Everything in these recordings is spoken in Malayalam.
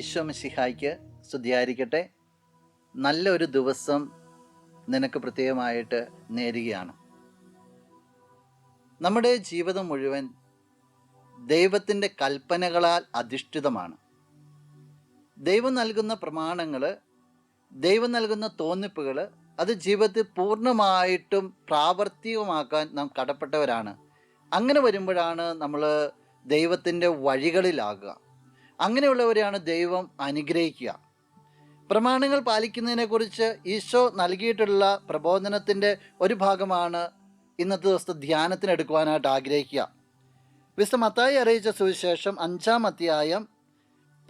ഈശോമിശിഹായ്ക്ക് സ്തുതിയായിരിക്കട്ടെ. നല്ലൊരു ദിവസം നിനക്ക് പ്രത്യേകമായിട്ട് നേരുകയാണ്. നമ്മുടെ ജീവിതം മുഴുവൻ ദൈവത്തിന്റെ കൽപ്പനകളാൽ അധിഷ്ഠിതമാണ്. ദൈവം നൽകുന്ന പ്രമാണങ്ങൾ ദൈവം നൽകുന്ന തോന്നിപ്പുകൾ അത് ജീവിതത്തിൽ പൂർണമായിട്ടും പ്രാവർത്തികമാക്കാൻ നാം കടപ്പെട്ടവരാണ്. അങ്ങനെ വരുമ്പോഴാണ് നമ്മൾ ദൈവത്തിന്റെ വഴികളിലാകുക. അങ്ങനെയുള്ളവരെയാണ് ദൈവം അനുഗ്രഹിക്കുക. പ്രമാണങ്ങൾ പാലിക്കുന്നതിനെക്കുറിച്ച് ഈശോ നൽകിയിട്ടുള്ള പ്രബോധനത്തിന്റെ ഒരു ഭാഗമാണ് ഇന്നത്തെ ദിവസത്തെ ധ്യാനത്തിനെടുക്കുവാനായിട്ട് ആഗ്രഹിക്കുക. വിശുദ്ധ മത്തായി അറിയിച്ച സുവിശേഷം അഞ്ചാം അധ്യായം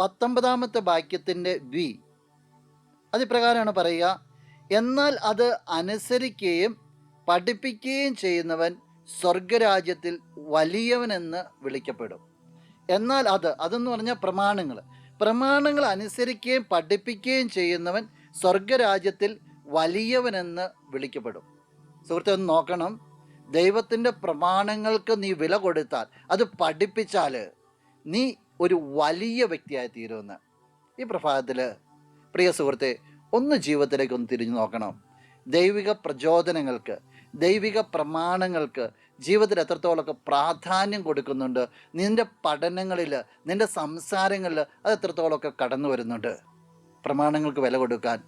പത്തൊമ്പതാമത്തെ വാക്യത്തിന്റെ വി അതിപ്രകാരമാണ് പറയുക എന്നാൽ അത് അനുസരിക്കുകയും പഠിപ്പിക്കുകയും ചെയ്യുന്നവൻ സ്വർഗരാജ്യത്തിൽ വലിയവനെന്ന് വിളിക്കപ്പെടും. എന്നാൽ അത് അതെന്ന് പറഞ്ഞാൽ പ്രമാണങ്ങൾ. പ്രമാണങ്ങൾ അനുസരിക്കുകയും പഠിപ്പിക്കുകയും ചെയ്യുന്നവൻ സ്വർഗരാജ്യത്തിൽ വലിയവനെന്ന് വിളിക്കപ്പെടും. സുഹൃത്തെ ഒന്ന് നോക്കണം. ദൈവത്തിന്റെ പ്രമാണങ്ങൾക്ക് നീ വില കൊടുത്താൽ അത് പഠിപ്പിച്ചാൽ നീ ഒരു വലിയ വ്യക്തിയായി തീരുമെന്ന് ഈ പ്രഭാതത്തിൽ പ്രിയ സുഹൃത്തെ ഒന്ന് ജീവിതത്തിലേക്ക് ഒന്ന് തിരിഞ്ഞു നോക്കണം. ദൈവിക പ്രചോദനങ്ങൾക്ക് ദൈവിക പ്രമാണങ്ങൾക്ക് ജീവിതത്തിൽ എത്രത്തോളമൊക്കെ പ്രാധാന്യം കൊടുക്കുന്നുണ്ട് നിന്റെ പഠനങ്ങളിൽ നിന്റെ സംസാരങ്ങളിൽ അത് എത്രത്തോളമൊക്കെ കടന്നു വരുന്നുണ്ട്. പ്രമാണങ്ങൾക്ക് വില കൊടുക്കാൻ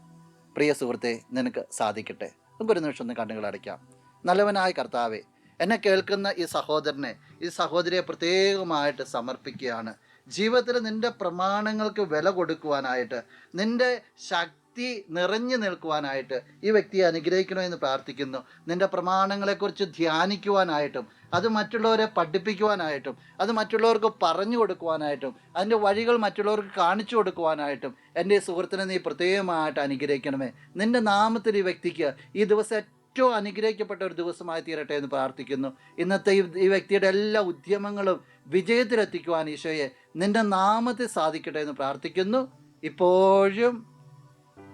പ്രിയ സുഹൃത്തെ നിനക്ക് സാധിക്കട്ടെ. നമുക്കൊരു നിമിഷം ഒന്ന് കണ്ണുകൾ അടയ്ക്കാം. നല്ലവനായ കർത്താവെ എന്നെ കേൾക്കുന്ന ഈ സഹോദരനെ ഈ സഹോദരിയെ പ്രത്യേകമായിട്ട് സമർപ്പിക്കുകയാണ്. ജീവിതത്തിൽ നിന്റെ പ്രമാണങ്ങൾക്ക് വില കൊടുക്കുവാനായിട്ട് നിന്റെ ശക്തി നിറഞ്ഞു നിൽക്കുവാനായിട്ട് ഈ വ്യക്തിയെ അനുഗ്രഹിക്കണമെന്ന് പ്രാർത്ഥിക്കുന്നു. നിന്റെ പ്രമാണങ്ങളെക്കുറിച്ച് ധ്യാനിക്കുവാനായിട്ടും അത് മറ്റുള്ളവരെ പഠിപ്പിക്കുവാനായിട്ടും അത് മറ്റുള്ളവർക്ക് പറഞ്ഞു കൊടുക്കുവാനായിട്ടും അതിന്റെ വഴികൾ മറ്റുള്ളവർക്ക് കാണിച്ചു കൊടുക്കുവാനായിട്ടും എന്റെ സുഹൃത്തിനെ നീ പ്രത്യേകമായിട്ട് അനുഗ്രഹിക്കണമേ. നിന്റെ നാമത്തിൽ ഈ വ്യക്തിക്ക് ഈ ദിവസം ഏറ്റവും അനുഗ്രഹിക്കപ്പെട്ട ഒരു ദിവസമായി തീരട്ടെ എന്ന് പ്രാർത്ഥിക്കുന്നു. ഇന്നത്തെ ഈ വ്യക്തിയുടെ എല്ലാ ഉദ്യമങ്ങളും വിജയത്തിലെത്തിക്കുവാൻ ഈശോയെ നിന്റെ നാമത്തെ സാധിക്കട്ടെ എന്ന് പ്രാർത്ഥിക്കുന്നു. ഇപ്പോഴും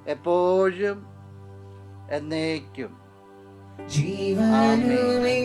എപ്പോഴും എന്നേക്കും. ജീവനുവിന്റെ